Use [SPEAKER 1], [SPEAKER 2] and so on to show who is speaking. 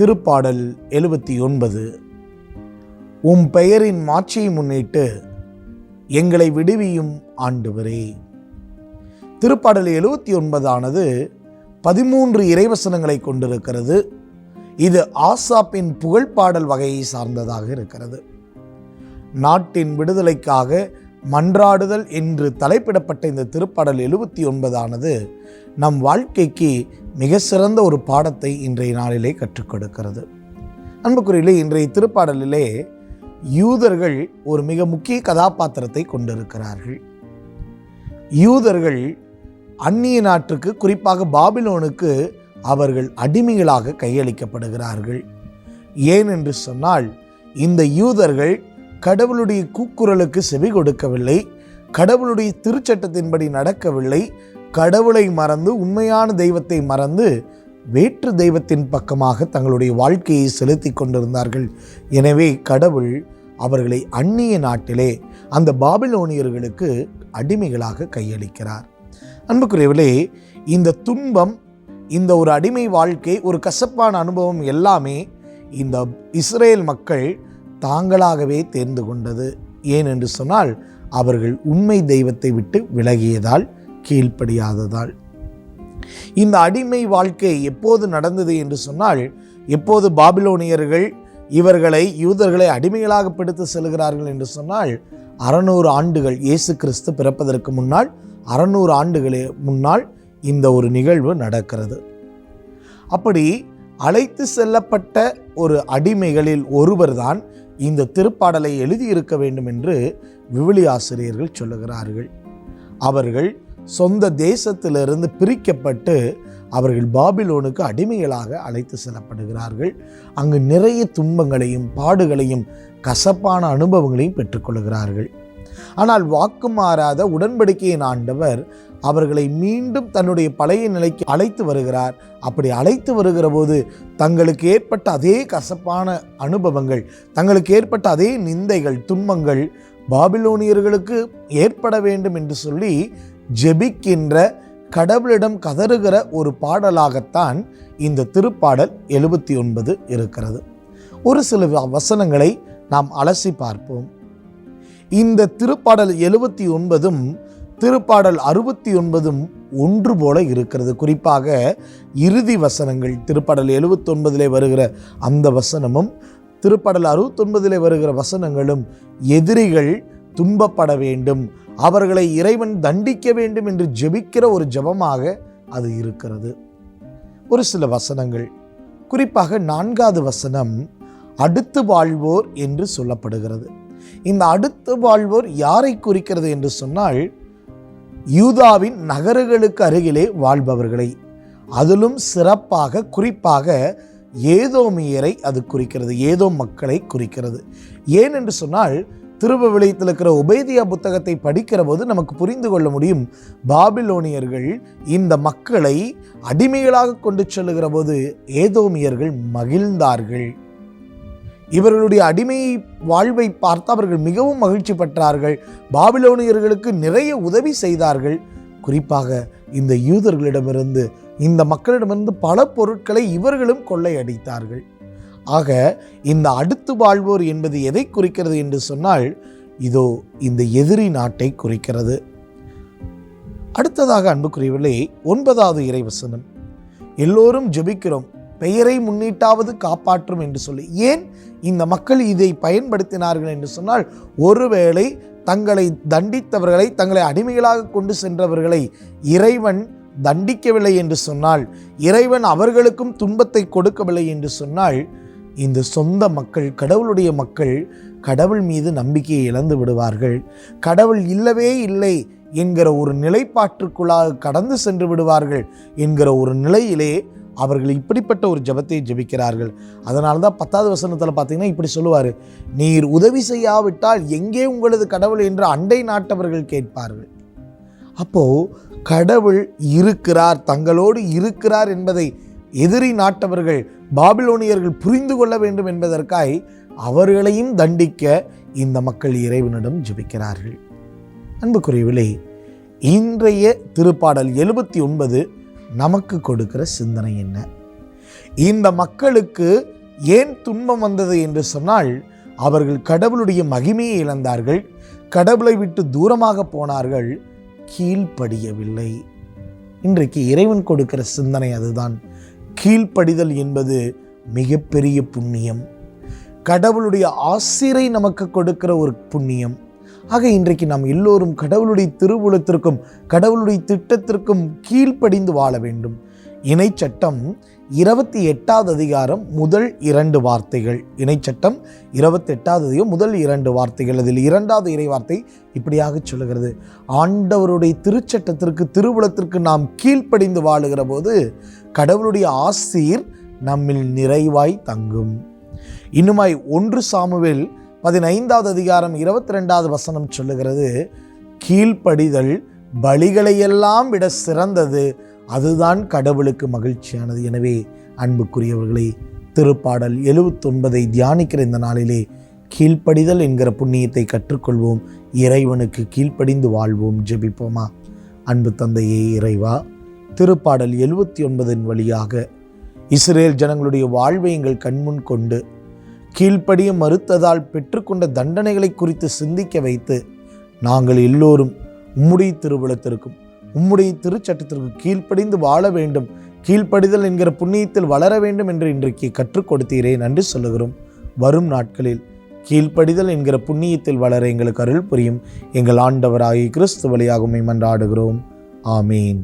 [SPEAKER 1] திருப்பாடல் எழுபத்தி ஒன்பது. உம் பெயரின் மாட்சியை முன்னிட்டு எங்களை விடுவியும் ஆண்டுவரே. திருப்பாடல் எழுபத்தி ஒன்பதானது பதிமூன்று இறைவசனங்களை கொண்டிருக்கிறது. இது ஆசாப்பின் புகழ்பாடல் வகையை சார்ந்ததாக இருக்கிறது. நாட்டின் விடுதலைக்காக மன்றாடுதல் என்று தலைப்பிடப்பட்ட இந்த திருப்பாடல் எழுபத்தி ஒன்பதானது நம் வாழ்க்கைக்கு மிக சிறந்த ஒரு பாடத்தை இன்றைய நாளிலே கற்றுக் கொடுக்கிறது. அன்புக்குறியிலே இன்றைய திருப்பாடலிலே யூதர்கள் ஒரு மிக முக்கிய கதாபாத்திரத்தை கொண்டிருக்கிறார்கள். யூதர்கள் அந்நிய நாட்டுக்கு குறிப்பாக பாபிலோனுக்கு அவர்கள் அடிமைகளாக கையளிக்கப்படுகிறார்கள். ஏன் என்று சொன்னால் இந்த யூதர்கள் கடவுளுடைய கூக்குரலுக்கு செவி கொடுக்கவில்லை. கடவுளுடைய திருச்சட்டத்தின்படி நடக்கவில்லை. கடவுளை மறந்து உண்மையான தெய்வத்தை மறந்து வேற்று தெய்வத்தின் பக்கமாக தங்களுடைய வாழ்க்கையை செலுத்தி கொண்டிருந்தார்கள். எனவே கடவுள் அவர்களை அந்நிய நாட்டிலே அந்த பாபிலோனியர்களுக்கு அடிமைகளாக கையளிக்கிறார். அன்புக்குரியவர்களே இந்த துன்பம் இந்த ஒரு அடிமை வாழ்க்கை ஒரு கசப்பான அனுபவம் எல்லாமே இந்த இஸ்ரேல் மக்கள் தாங்களாகவே தேர்ந்து கொண்டது. ஏன் என்று சொன்னால் அவர்கள் உண்மை தெய்வத்தை விட்டு விலகியதால் கீழ்ப்படியாததால். இந்த அடிமை வாழ்க்கை எப்போது நடந்தது என்று சொன்னால் எப்போது பாபிலோனியர்கள் இவர்களை யூதர்களை அடிமைகளாக பிடித்து செல்கிறார்கள் என்று சொன்னால் அறநூறு ஆண்டுகள் இயேசு கிறிஸ்து பிறப்பதற்கு முன்னால் அறநூறு ஆண்டுகளே முன்னால் இந்த ஒரு நிகழ்வு நடக்கிறது. அப்படி அழைத்து செல்லப்பட்ட ஒரு அடிமைகளில் ஒருவர்தான் இந்த திருப்பாடலை எழுதியிருக்க வேண்டும் என்று விவிலி ஆசிரியர்கள் சொல்லுகிறார்கள். அவர்கள் சொந்த தேசத்திலிருந்து பிரிக்கப்பட்டு அவர்கள் பாபிலோனுக்கு அடிமைகளாக அழைத்து செல்லப்படுகிறார்கள். அங்கு நிறைய துன்பங்களையும் பாடுகளையும் கசப்பான அனுபவங்களையும் பெற்றுக்கொள்கிறார்கள் ஆனால் வாக்கு மாறாத உடன்படிக்கையின் ஆண்டவர் அவர்களை மீண்டும் தன்னுடைய பழைய நிலைக்கு அழைத்து வருகிறார். அப்படி அழைத்து வருகிற போது தங்களுக்கு ஏற்பட்ட அதே கசப்பான அனுபவங்கள் தங்களுக்கு ஏற்பட்ட அதே நிந்தைகள் துன்பங்கள் பாபிலோனியர்களுக்கு ஏற்பட வேண்டும் என்று சொல்லி ஜெபிக்கின்ற கடவுளிடம் கதறுகிற ஒரு பாடலாகத்தான் இந்த திருப்பாடல் எழுபத்தி ஒன்பது இருக்கிறது. ஒரு சில வசனங்களை நாம் அலசி பார்ப்போம். இந்த திருப்பாடல் எழுபத்தி ஒன்பதும் திருப்பாடல் அறுபத்தி ஒன்பதும் ஒன்று போல இருக்கிறது. குறிப்பாக இறுதி வசனங்கள் திருப்பாடல் எழுபத்தொன்பதிலே வருகிற அந்த வசனமும் திருப்பாடல் அறுபத்தொன்பதிலே வருகிற வசனங்களும் எதிரிகள் துன்பப்பட வேண்டும் அவர்களை இறைவன் தண்டிக்க வேண்டும் என்று ஜெபிக்கிற ஒரு ஜெபமாக அது இருக்கிறது. ஒரு சில வசனங்கள். குறிப்பாக நான்காவது வசனம் அடுத்து வாழ்வோர் என்று சொல்லப்படுகிறது. இந்த அடுத்து வாழ்வோர் யாரை குறிக்கிறது என்று சொன்னால் யூதாவின் நகரங்களுக்கு அருகிலே வாழ்பவர்களை. அதிலும் சிறப்பாக குறிப்பாக ஏதோமியரை அது குறிக்கிறது ஏதோ மக்களை குறிக்கிறது. ஏன் என்று சொன்னால் திருவவிளையத்தில் இருக்கிற உபேதியா புத்தகத்தை படிக்கிற போது நமக்கு புரிந்து கொள்ள முடியும் பாபிலோனியர்கள் இந்த மக்களை அடிமைகளாக கொண்டு செல்லுகிற போது ஏதோமியர்கள் மகிழ்ந்தார்கள். இவர்களுடைய அடிமை வாழ்வை பார்த்து அவர்கள் மிகவும் மகிழ்ச்சி பெற்றார்கள். பாபிலோனியர்களுக்கு நிறைய உதவி செய்தார்கள். குறிப்பாக இந்த யூதர்களிடமிருந்து இந்த மக்களிடமிருந்து பல பொருட்களை இவர்களும் கொள்ளையடித்தார்கள். ஆக இந்த அடுத்து வாழ்வோர் என்பது எதை குறிக்கிறது என்று சொன்னால் இதோ இந்த எதிரி நாட்டை குறிக்கிறது. அடுத்ததாக அன்புக்குரியவர்களே ஒன்பதாவது இறைவசனம். எல்லோரும் ஜெபிக்கிறோம். பெயரை முன்னிட்டாவது காப்பாற்றும் என்று சொல்லி. ஏன்? இந்த மக்கள் இதை பயன்படுத்தினார்கள் என்று சொன்னால் ஒருவேளை தங்களை தண்டித்தவர்களை தங்களை அடிமைகளாக கொண்டு சென்றவர்களை இறைவன் தண்டிக்கவில்லை என்று சொன்னால் இறைவன் அவர்களுக்கும் துன்பத்தை கொடுக்கவில்லை என்று சொன்னால் இந்த சொந்த மக்கள் கடவுளுடைய மக்கள் கடவுள் மீது நம்பிக்கையை இழந்து விடுவார்கள். கடவுள் இல்லவே இல்லை என்கிற ஒரு நிலைப்பாட்டுக்குள்ளாக கடந்து சென்று விடுவார்கள் என்கிற ஒரு நிலையிலே அவர்கள் இப்படிப்பட்ட ஒரு ஜெபத்தை ஜெபிக்கிறார்கள். அதனால தான் பத்தாவது வசனத்தில் பார்த்தீங்கன்னா இப்படி சொல்லுவார். நீர் உதவி செய்யாவிட்டால் எங்கே உங்களது கடவுள்? என்று அண்டை நாட்டவர்கள் கேட்பார்கள். அப்போது கடவுள் இருக்கிறார் தங்களோடு இருக்கிறார் என்பதை எதிரி நாட்டவர்கள் பாபிலோனியர்கள் புரிந்து கொள்ள வேண்டும் என்பதற்காய் அவர்களையும் தண்டிக்க இந்த மக்கள் இறைவனிடம் ஜெபிக்கிறார்கள். அன்புக்குரியவில்லை இன்றைய திருப்பாடல் எழுபத்தி ஒன்பது நமக்கு கொடுக்கிற சிந்தனை என்ன? இந்த மக்களுக்கு ஏன் துன்பம் வந்தது என்று சொன்னால் அவர்கள் கடவுளுடைய மகிமையை இழந்தார்கள் கடவுளை விட்டு தூரமாக போனார்கள் கீழ்ப்படியவில்லை. இன்றைக்கு இறைவன் கொடுக்கிற சிந்தனை அதுதான். கீழ்ப்படிதல் என்பது மிகப்பெரிய புண்ணியம். கடவுளுடைய ஆசிரை நமக்கு கொடுக்கிற ஒரு புண்ணியம். ஆக இன்றைக்கு நாம் எல்லோரும் கடவுளுடைய திருவுளத்திற்கும் கடவுளுடைய திட்டத்திற்கும் கீழ்ப்படிந்து வாழ வேண்டும். இணைச்சட்டம் இருபத்தி எட்டாவது அதிகாரம் முதல் இரண்டு வார்த்தைகள். இணைச்சட்டம் இருபத்தி எட்டாவது அதிகாரம் முதல் இரண்டு வார்த்தைகள். அதில் இரண்டாவது இறை வார்த்தை இப்படியாக சொல்லுகிறது. ஆண்டவருடைய திருச்சட்டத்திற்கு திருவுளத்திற்கு நாம் கீழ்ப்படிந்து வாழுகிற போது கடவுளுடைய ஆசீர் நம்மில் நிறைவாய் தங்கும். இன்னுமாய் ஒன்று சாமுவேல் பதினைந்தாவது அதிகாரம் இருபத்தி ரெண்டாவது வசனம் சொல்லுகிறது கீழ்ப்படிதல் பலிகளையெல்லாம் விட சிறந்தது அதுதான் கடவுளுக்கு மகிழ்ச்சியானது. எனவே அன்புக்குரியவர்களே திருப்பாடல் எழுபத்தொன்பதை தியானிக்கிற இந்த நாளிலே கீழ்ப்படிதல் என்கிற புண்ணியத்தை கற்றுக்கொள்வோம். இறைவனுக்கு கீழ்ப்படிந்து வாழ்வோம் ஜெபிப்போமா? அன்பு தந்தையே இறைவா திருப்பாடல் எழுபத்தி ஒன்பதின் வழியாக இஸ்ரேல் ஜனங்களுடைய வாழ்வை எங்கள் கண்முன் கொண்டு கீழ்ப்படிய மறுத்ததால் பெற்றுக்கொண்ட தண்டனைகளை குறித்து சிந்திக்க வைத்து நாங்கள் எல்லோரும் உம்முடைய திருவிழத்திற்கும் உம்முடைய திருச்சட்டத்திற்கு கீழ்ப்படிந்து வாழ வேண்டும். கீழ்ப்படிதல் என்கிற புண்ணியத்தில் வளர வேண்டும் என்று இன்றைக்கு கற்றுக் கொடுத்தீரே நன்றி சொல்லுகிறோம். வரும் நாட்களில் கீழ்ப்படிதல் என்கிற புண்ணியத்தில் வளர எங்களுக்கு அருள் புரியும். எங்கள் ஆண்டவராகி கிறிஸ்து வழியாகவும் மன்றாடுகிறோம். ஆமீன்.